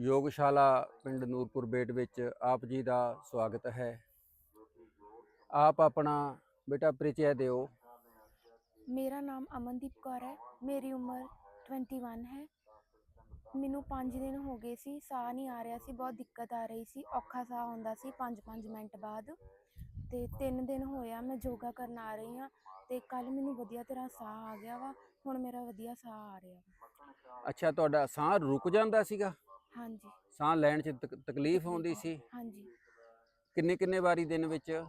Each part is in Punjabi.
ਯੋਗਸ਼ਾਲਾ ਪਿੰਡ ਨੂਰਪੁਰ ਬੇਟ ਵਿੱਚ ਆਪ ਜੀ ਦਾ ਸਵਾਗਤ ਹੈ। ਆਪ ਆਪਣਾ ਬੇਟਾ ਪਰਿਚੈ ਦਿਓ। ਮੇਰਾ ਨਾਮ ਅਮਨਦੀਪ ਕੌਰ ਹੈ। ਮੇਰੀ ਉਮਰ 21 ਹੈ। ਮੈਨੂੰ 5 ਦਿਨ ਹੋ ਗਏ ਸੀ ਸਾਹ ਨਹੀਂ ਆ ਰਿਹਾ ਸੀ ਬਹੁਤ ਦਿੱਕਤ ਆ ਰਹੀ ਸੀ ਔਖਾ ਸਾਹ ਆਉਂਦਾ ਸੀ 5-5 ਮਿੰਟ ਬਾਅਦ। ਤੇ 3 ਦਿਨ ਹੋਇਆ ਮੈਂ ਯੋਗਾ ਕਰਨ ਆ ਰਹੀ ਹਾਂ ਤੇ ਕੱਲ ਮੈਨੂੰ ਵਧੀਆ ਤਰ੍ਹਾਂ ਸਾਹ ਆ ਗਿਆ ਵਾ ਹੁਣ ਮੇਰਾ ਵਧੀਆ ਸਾਹ ਆ ਰਿਹਾ ਵਾ। ਅੱਛਾ ਤੁਹਾਡਾ ਸਾਹ ਰੁਕ ਜਾਂਦਾ ਸੀਗਾ? ਹਾਂਜੀ। ਸਾਹ ਲੈਣ 'ਚ ਤਕ- ਤਕਲੀਫ ਆਉਂਦੀ ਸੀ? ਹਾਂਜੀ। ਕਿੰਨੇ ਕਿੰਨੇ ਵਾਰੀ ਦਿਨ ਵਿੱਚ?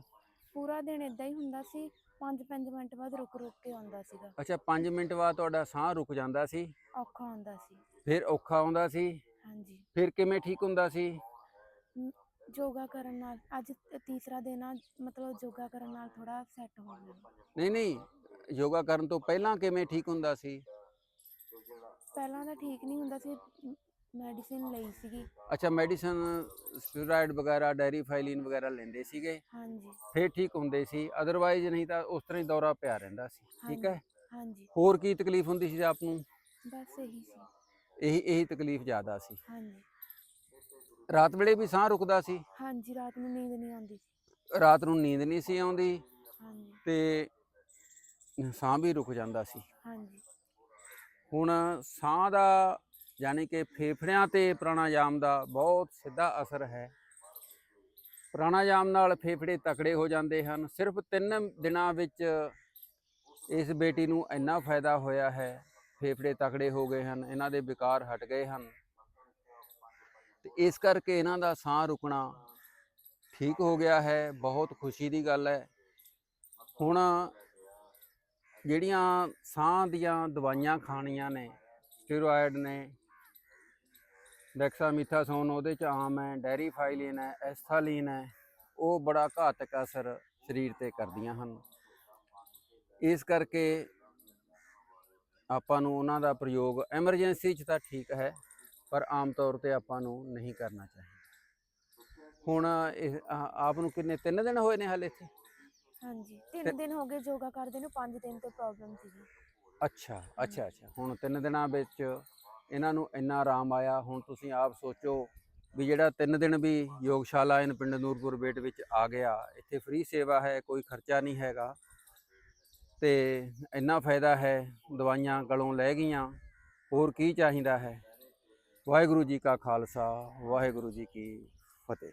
ਪੂਰਾ ਦਿਨ ਇਦਾਂ ਹੀ ਹੁੰਦਾ ਸੀ 5-5 ਮਿੰਟ ਬਾਅਦ ਰੁਕ ਰੁਕ ਕੇ ਆਉਂਦਾ ਸੀਗਾ। ਅੱਛਾ 5 ਮਿੰਟ ਬਾਅਦ ਤੁਹਾਡਾ ਸਾਹ ਰੁਕ ਜਾਂਦਾ ਸੀ? ਔਖਾ ਆਉਂਦਾ ਸੀ। ਫਿਰ ਔਖਾ ਆਉਂਦਾ ਸੀ? ਹਾਂਜੀ। ਫਿਰ ਕਿਵੇਂ ਠੀਕ ਹੁੰਦਾ ਸੀ? ਮ, ਯੋਗਾ ਕਰਨ ਨਾਲ ਅੱਜ ਤੀਸਰਾ ਦਿਨ ਆ ਮਤਲਬ ਯੋਗਾ ਕਰਨ ਨਾਲ ਥੋੜਾ ਸੈੱਟ ਹੋ ਗਿਆ। ਨਹੀਂ ਨਹੀਂ ਯੋਗਾ ਕਰਨ ਤੋਂ ਪਹਿਲਾਂ ਕਿਵੇਂ ਠੀਕ ਹੁੰਦਾ ਸੀ? ਪਹਿਲਾਂ ਤਾਂ ਠੀਕ ਨਹੀਂ ਹੁੰਦਾ ਸੀ ਮੈਡੀਸਿਨ ਲਈ ਸੀਗੀ। ਅੱਛਾ ਮੈਡੀਸਨ ਸਟੀਰੋਇਡ ਵਗੈਰਾ ਡੈਰੀ ਫਾਈਲਿਨ ਵਗੈਰਾ ਲੈਂਦੇ ਸੀਗੇ। ਹਾਂਜੀ। ਫਿਰ ਠੀਕ ਹੁੰਦੇ ਸੀ। ਅਦਰਵਾਈਜ਼ ਨਹੀਂ ਤਾਂ ਉਸ ਤਰ੍ਹਾਂ ਹੀ ਦੌਰਾ ਪਿਆ ਰਹਿੰਦਾ ਸੀ। ਠੀਕ ਹੈ? ਹਾਂਜੀ। ਹੋਰ ਕੀ ਤਕਲੀਫ ਹੁੰਦੀ ਸੀ ਆਪ ਨੂੰ? ਬਸ ਇਹੀ ਸੀ। ਇਹੀ ਇਹੀ ਤਕਲੀਫ ਜ਼ਿਆਦਾ ਸੀ। ਹਾਂਜੀ। ਰਾਤ ਵੇਲੇ ਵੀ ਸਾਹ ਰੁਕਦਾ ਸੀ? ਹਾਂਜੀ ਰਾਤ ਨੂੰ ਨੀਂਦ ਨਹੀਂ ਆਉਂਦੀ ਸੀ। ਰਾਤ ਨੂੰ ਨੀਂਦ ਨਹੀਂ ਸੀ ਆਉਂਦੀ। ਹਾਂਜੀ। ਤੇ ਸਾਹ ਵੀ ਰੁਕ ਜਾਂਦਾ ਸੀ। ਹਾਂਜੀ। ਹੁਣ ਸਾਹ ਦਾ ਯਾਨੀ ਕਿ ਫੇਫੜਿਆਂ ਤੇ ਪ੍ਰਾਣਾਯਾਮ ਦਾ ਬਹੁਤ ਸਿੱਧਾ ਅਸਰ ਹੈ। ਪ੍ਰਾਣਾਯਾਮ ਨਾਲ ਫੇਫੜੇ ਤਕੜੇ ਹੋ ਜਾਂਦੇ ਹਨ। ਸਿਰਫ 3 ਦਿਨਾਂ ਵਿੱਚ ਇਸ ਬੇਟੀ ਨੂੰ ਇੰਨਾ ਫਾਇਦਾ ਹੋਇਆ ਹੈ, ਫੇਫੜੇ ਤਕੜੇ ਹੋ ਗਏ ਹਨ, ਇਹਨਾਂ ਦੇ ਵਿਕਾਰ ਹਟ ਗਏ ਹਨ। ਤੇ ਇਸ ਕਰਕੇ ਇਹਨਾਂ ਦਾ ਸਾਹ ਰੁਕਣਾ ਠੀਕ ਹੋ ਗਿਆ ਹੈ, ਬਹੁਤ ਖੁਸ਼ੀ ਦੀ ਗੱਲ ਹੈ। ਹੁਣ ਜਿਹੜੀਆਂ ਸਾਹ ਦੀਆਂ ਦਵਾਈਆਂ ਖਾਣੀਆਂ ਨੇ, ਸਟੀਰੋਇਡ ਨੇ ਡੈਕਸਾਮੀਥਾਸੋਨ ਉਹਦੇ ਚ ਆਮ ਹੈ ਡੈਰੀ ਫਾਈਲਿਨ ਹੈ ਐਸਥਾਲੀਨ ਹੈ ਉਹ ਬੜਾ ਘਾਤਕ ਅਸਰ ਸਰੀਰ ਤੇ ਕਰਦੀਆਂ ਹਨ। ਇਸ ਕਰਕੇ ਆਪਾਂ ਨੂੰ ਉਹਨਾਂ ਦਾ ਪ੍ਰਯੋਗ ਐਮਰਜੈਂਸੀ 'ਚ ਤਾਂ ਠੀਕ ਹੈ ਪਰ ਆਮ ਤੌਰ ਤੇ ਆਪਾਂ ਨੂੰ ਨਹੀਂ ਕਰਨਾ ਚਾਹੀਦਾ। ਹੁਣ ਆਪ ਨੂੰ ਕਿੰਨੇ ਤਿੰਨ ਦਿਨ ਹੋਏ ਨੇ ਹਾਲੇ ਇੱਥੇ? ਹਾਂਜੀ ਤੇ- ਤਿੰਨ ਦਿਨ ਹੋ ਗਏ ਯੋਗਾ ਕਰਦੇ ਨੂੰ 5 ਦਿਨ ਤੋਂ ਪ੍ਰੋਬਲਮ ਸੀਗੀ। ਅੱਛਾ ਅੱਛਾ ਅੱਛਾ। ਹੁਣ ਤਿੰਨ ਦਿਨਾਂ ਵਿੱਚ ਇਹਨਾਂ ਨੂੰ ਇੰਨਾ ਆਰਾਮ ਆਇਆ। ਹੁਣ ਤੁਸੀਂ ਆਪ ਸੋਚੋ ਵੀ ਜਿਹੜਾ ਤਿੰਨ ਦਿਨ ਵੀ ਯੋਗਸ਼ਾਲਾ ਇਨ ਪਿੰਡ ਨੂਰਪੁਰ ਬੇਟ ਵਿੱਚ ਆ ਗਿਆ, ਇੱਥੇ ਫ੍ਰੀ ਸੇਵਾ ਹੈ, ਕੋਈ ਖਰਚਾ ਨਹੀਂ ਹੈਗਾ ਤੇ ਇੰਨਾ ਫਾਇਦਾ ਹੈ, ਦਵਾਈਆਂ ਗਲੋਂ ਲੈ ਗਈਆਂ, ਹੋਰ ਕੀ ਚਾਹੀਦਾ ਹੈ? ਵਾਹਿਗੁਰੂ ਜੀ ਕਾ ਖਾਲਸਾ, ਵਾਹਿਗੁਰੂ ਜੀ ਕੀ ਫਤਿਹ।